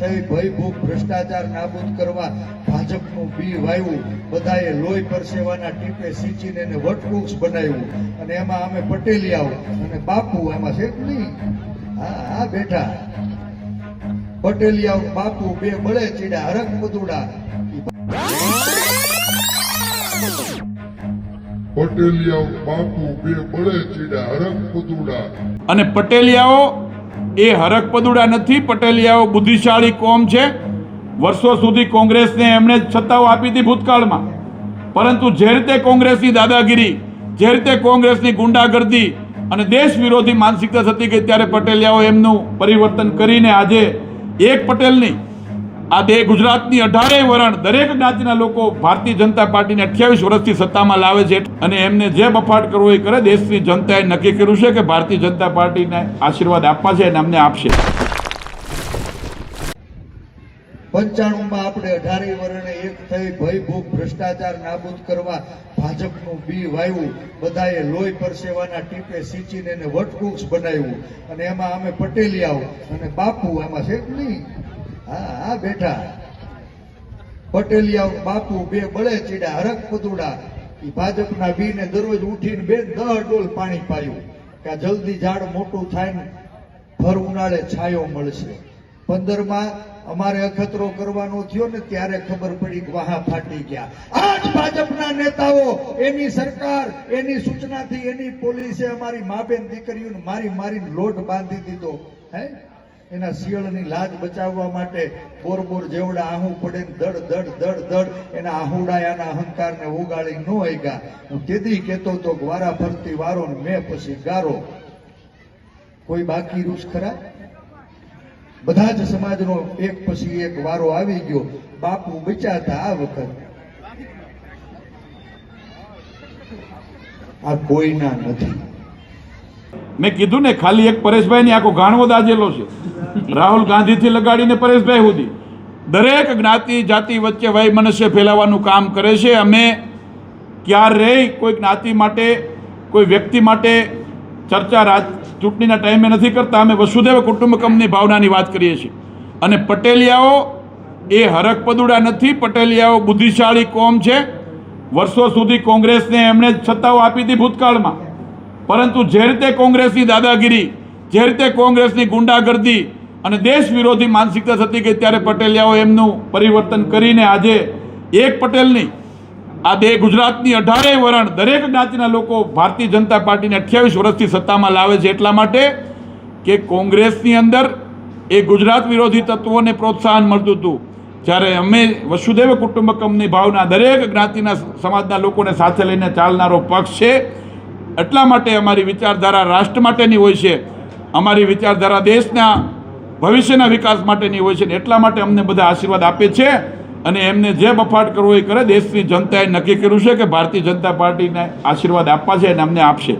થઈ ભય ભૂખ ભ્રષ્ટાચાર નાબૂદ કરવા ભાજપનું બી વાવ્યું બધાએ લોહી પરસેવાના ટીપે સિંચીને એને વટવૃક્ષ બનાવ્યું. અને એમાં અમે પટેલિયાઓ અને બાપુ એમાં છે નહીં? હા હા બેઠા. પટેલિયાઓ બાપુ બે બળે ચીડા હરક મધુડા પટેલિયા બાપુ બે બળે ચીડા હરક મધુડા અને પટેલિયાઓ એ હરકપદુડા નથી, પટેલિયાઓ બુદ્ધિશાળી કોમ છે. વર્ષો સુધી કોંગ્રેસને એમણે સત્તાઓ આપી હતી ભૂતકાળમાં. પરંતુ જે રીતે કોંગ્રેસની દાદાગીરી, જે રીતે કોંગ્રેસની ગુંડાગર્દી અને દેશ વિરોધી માનસિકતા થતી ગઈ, ત્યારે પટેલિયાઓ એમનું પરિવર્તન કરીને આજે એક પટેલની આ બે ગુજરાતની અઢારેય વરણ દરેક જ્ઞાતિના લોકો ભારતીય જનતા પાર્ટીને અઠ્યાવીસ વર્ષથી સત્તામાં લાવે છે અને એમને જે બફાટ કરવો એ કરે, દેશની જનતાએ નક્કી કર્યું છે કે ભારતીય જનતા પાર્ટીને આશીર્વાદ આપવા છે અને અમને આપશે. પંચાણુંમાં આપણે અઢારે વર્ણે એક થઈ ભય ભૂખ ભ્રષ્ટાચાર નાબૂદ કરવા ભાજપનું બી વાવ્યું બધાએ લોહી પરસેવાના ટીપે સિંચીને એને વટવૃક્ષ બનાવ્યું. અને એમાં અમે પટેલિયાઓ અને બાપુ એમાં છે નહીં? બેઠા પટેલિયા બાપુ બે બળે ચીડા હરક પદુડા. એ ભાજપના બીને દરરોજ ઉઠીને બે દહ ડોલ પાણી પાયું કે જલ્દી ઝાડ મોટું થાય ને ભર ઉનાળે છાયો મળશે. પંદરમાં અમારે અખતરો કરવાનો થયો ને ત્યારે ખબર પડી કે વાહા ફાટી ગયા. આજ ભાજપના નેતાઓ, એની સરકાર, એની સૂચનાથી એની પોલીસે અમારી મા બેન દીકરીઓને મારી મારીને લોટ બાંધી દીધો. હે? એના શિયળની લાજ બચાવવા માટે બોર બોર જેવડા આહું પડે દડ દડ દડ દડ એના આહુડાયાના અહંકારને ઉગાડી ન ગયા હું તેદી કહેતો તો વારા ફરતી વારો ને મેં પછી ગારો. કોઈ બાકી રૂસ ખરા? બધા જ સમાજનો એક પછી એક વારો આવી ગયો. બાપુ બચાતા આ વખત. આ કોઈના નથી. મેં કીધું ને ખાલી એક પરેશભાઈની આખો ગાણવો દાજેલો છે. રાહુલ ગાંધીથી લગાડીને પરેશભાઈ સુધી દરેક જ્ઞાતિ, જાતિ વચ્ચે વય મનુષ્ય ફેલાવવાનું કામ કરે છે. અમે ક્યારેય કોઈ જ્ઞાતિ માટે, કોઈ વ્યક્તિ માટે ચર્ચા રાજ, ચૂંટણીના ટાઈમે નથી કરતા. અમે વસુદેવ કુટુંબકમની ભાવનાની વાત કરીએ છીએ. અને પટેલિયાઓ, એ હરકપદુડા નથી. પટેલિયાઓ બુદ્ધિશાળી કોમ છે. વર્ષો સુધી કોંગ્રેસને એમણે સત્તાઓ આપી હતી ભૂતકાળમાં. પરંતુ જે રીતે કોંગ્રેસની દાદાગીરી, જે રીતે કોંગ્રેસની ગુંડાગર્દી અને દેશ વિરોધી માનસિકતા થતી ગઈ ત્યારે પટેલિયાઓ એમનું પરિવર્તન કરીને આજે એક પટેલની આ દે ગુજરાતની અઢારેય વરણ દરેક જ્ઞાતિના લોકો ભારતીય જનતા પાર્ટીને અઠ્યાવીસ વર્ષથી સત્તામાં લાવે છે એટલા માટે કે કોંગ્રેસની અંદર એ ગુજરાત વિરોધી તત્વોને પ્રોત્સાહન મળતું હતું. જ્યારે અમે વસુદેવ કુટુંબકમની ભાવના દરેક જ્ઞાતિના સમાજના લોકોને સાથે લઈને ચાલનારો પક્ષ છે. એટલા માટે અમારી વિચારધારા રાષ્ટ્ર માટેની હોય છે. અમારી વિચારધારા દેશના ભવિષ્યના વિકાસ માટેની હોય છે ને એટલા માટે અમને બધા આશીર્વાદ આપે છે અને એમને જે બફાટ કરવો એ કરે. દેશની જનતાએ નક્કી કર્યું છે કે ભારતીય જનતા પાર્ટીને આશીર્વાદ આપવા છે અને અમને આપશે.